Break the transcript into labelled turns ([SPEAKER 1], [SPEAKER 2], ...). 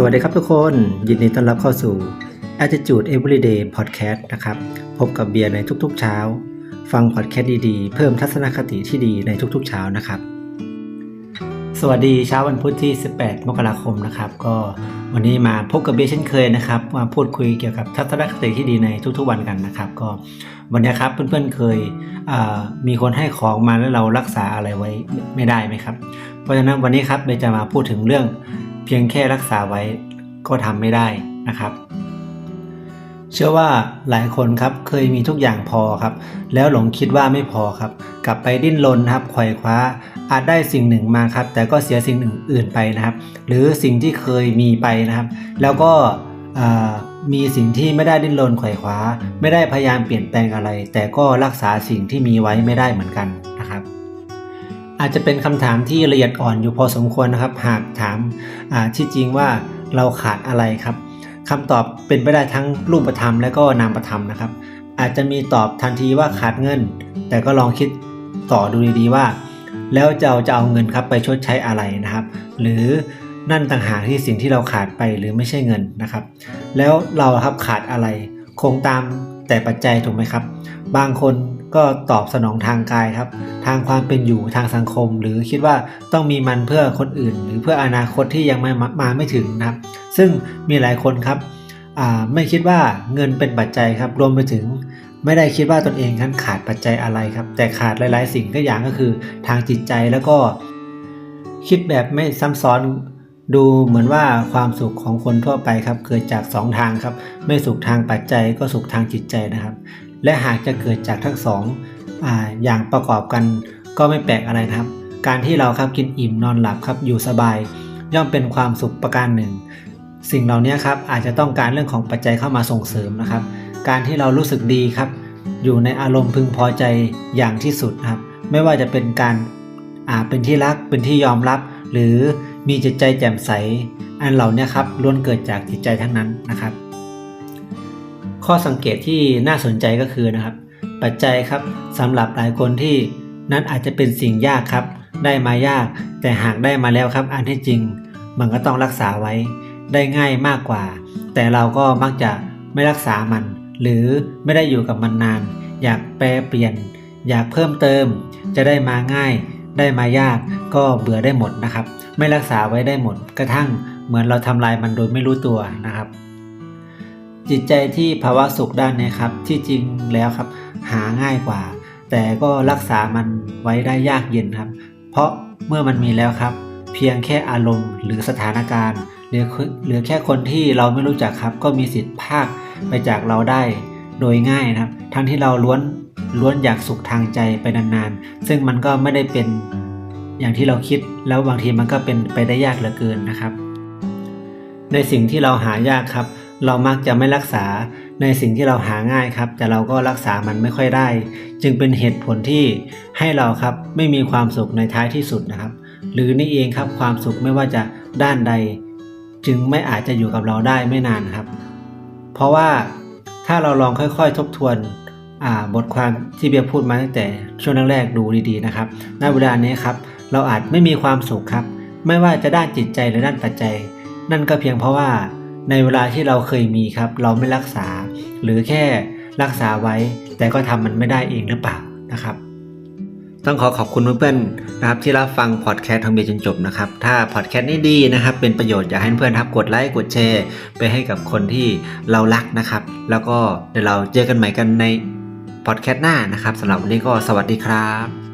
[SPEAKER 1] สวัสดีครับทุกคน ยินดีต้อนรับเข้าสู่ Attitude Everyday Podcast นะครับ พบกับเบียร์ในทุกๆเช้า ฟังพอดแคสต์ดีๆ เพิ่มทัศนคติที่ดีในทุกๆเช้านะครับ สวัสดีเช้าวันพุธที่ 18 มกราคมนะครับ ก็วันนี้มาพบกับเบียร์เช่นเคยนะครับมาพูดคุยเกี่ยวกับทัศนคติที่ดีในทุกๆวันกันนะครับ ก็วันนี้ครับเพื่อนๆเคยมีคนให้ของมาแล้วเรารักษาอะไรไว้ไม่ได้ไหมครับ เพราะฉะนั้นวันนี้ครับเบียจะมาพูดถึงเรื่อง เพียงแค่รักษาไว้ก็ทำไม่ได้นะครับ เชื่อว่าหลายคนครับเคยมีทุกอย่างพอครับ แล้วหลงคิดว่าไม่พอครับ กลับไปดิ้นรนครับไขว่คว้า อาจได้สิ่งหนึ่งมาครับ แต่ก็เสียสิ่งหนึ่งอื่นไปนะครับ หรือสิ่งที่เคยมีไปนะครับ แล้วก็มีสิ่งที่ไม่ได้ดิ้นรนไขว่คว้า ไม่ได้พยายามเปลี่ยนแปลงอะไร แต่ก็รักษาสิ่งที่มีไว้ไม่ได้เหมือนกัน อาจจะเป็นคำถามที่ละเอียดอ่อนอยู่พอสมควรนะครับ หากถามที่จริงว่าเราขาดอะไรครับคำตอบเป็นไปได้ทั้งรูปธรรมและก็นามธรรมนะครับ อาจจะมีตอบทันทีว่าขาดเงิน แต่ก็ลองคิดต่อดูดีๆว่า แล้วจะเอาจะเอาเงินครับไปชดใช้อะไรนะครับ หรือนั่นต่างหากที่สิ่งที่เราขาดไปหรือไม่ใช่เงินนะครับ แล้วเราครับขาดอะไร คงตามแต่ปัจจัยถูกไหมครับ บางคน ก็ตอบสนองทางกายครับ ทางความเป็นอยู่ทางสังคม หรือคิดว่าต้องมีมันเพื่อคนอื่น หรือเพื่ออนาคตที่ยังไม่มาไม่ถึงนะครับ ซึ่งมีหลายคนครับไม่คิดว่าเงินเป็นปัจจัยครับรวมไปถึงไม่ได้คิดว่าตนเองนั้นขาดปัจจัยอะไรครับ แต่ขาดหลาย ๆ สิ่งก็อย่างก็คือทางจิตใจแล้วก็คิดแบบไม่ซ้ำซ้อน ดูเหมือนว่าความสุขของคนทั่วไปครับเกิดจากสองทางครับ ไม่สุขทางปัจจัยก็สุขทางจิตใจนะครับ และหากจะเกิดจากทั้งสองออย่างประกอบกันก็ไม่แปลกอะไรนะครับ การที่เราครับกินอิ่มนอนหลับครับอยู่สบาย ย่อมเป็นความสุขประการหนึ่ง สิ่งเหล่านี้ครับอาจจะต้องการเรื่องของปัจจัยเข้ามาส่งเสริมนะครับ การที่เรารู้สึกดีครับ อยู่ในอารมณ์พึงพอใจอย่างที่สุดครับ ไม่ว่าจะเป็นการเป็นที่รักเป็นที่ยอมรับ หรือมีจิตใจแจ่มใส อันเหล่านี้ครับล้วนเกิดจากจิตใจทั้งนั้นนะครับ ข้อสังเกตที่น่าสนใจก็คือนะครับ ปัจจัยครับสำหรับหลายคนที่นั้นอาจจะเป็นสิ่งยากครับ ได้มายาก แต่หากได้มาแล้วครับ อันที่จริง มันก็ต้องรักษาไว้ ได้ง่ายมากกว่า แต่เราก็มักจะไม่รักษามัน หรือไม่ได้อยู่กับมันนาน อยากแปลเปลี่ยน อยากเพิ่มเติม จะได้มาง่าย ได้มายากก็เบื่อได้หมดนะครับ ไม่รักษาไว้ได้หมด กระทั่งเหมือนเราทำลายมันโดยไม่รู้ตัวนะครับ จิตใจที่ภาวะสุขด้านนี้ครับ ที่จริงแล้วครับ หาง่ายกว่า แต่ก็รักษามันไว้ได้ยากเย็นครับ เพราะเมื่อมันมีแล้วครับ เพียงแค่อารมณ์ หรือสถานการณ์หรือหรือแค่คนที่เราไม่รู้จักครับ ก็มีสิทธิ์ภาคไปจากเราได้โดยง่ายนะครับ ทั้งที่เราล้วน ล้วนอยากสุขทางใจไปนานๆ ซึ่งมันก็ไม่ได้เป็นอย่างที่เราคิด แล้วบางทีมันก็เป็นไปได้ยากเหลือเกินนะครับ ในสิ่งที่เราหายากครับ เรามักจะไม่รักษาในสิ่งที่เราหาง่ายครับ แต่เราก็รักษามันไม่ค่อยได้ จึงเป็นเหตุผลที่ให้เราครับไม่มีความสุขในท้ายที่สุดนะครับ หรือนี่เองครับความสุขไม่ว่าจะด้านใด จึงไม่อาจจะอยู่กับเราได้ไม่นานครับ เพราะว่าถ้าเราลองค่อยๆ ทบทวน บทความที่เบียร์พูดมาตั้งแต่ช่วงแรกๆดูดีๆนะครับณเวลานี้ครับ เราอาจไม่มีความสุขครับ ไม่ว่าจะด้านจิตใจหรือด้านปัจจัย นั่นก็เพียงเพราะว่าในเวลาที่เราเคยมีครับ เราไม่รักษา หรือแค่รักษาไว้ แต่ก็ทำมันไม่ได้เองหรือเปล่านะครับ ต้องขอขอบคุณเพื่อนๆนะครับที่รับฟังพอดแคสต์ทางเบียร์จนจบนะครับถ้าพอดแคสต์นี้ดีนะครับ เป็นประโยชน์อยากให้เพื่อนครับกดไลค์กดแชร์ ไปให้กับคนที่เรารักนะครับ แล้วก็เดี๋ยวเราเจอกันใหม่กันใน พอดแคสต์หน้านะครับสำหรับวันนี้ก็สวัสดีครับ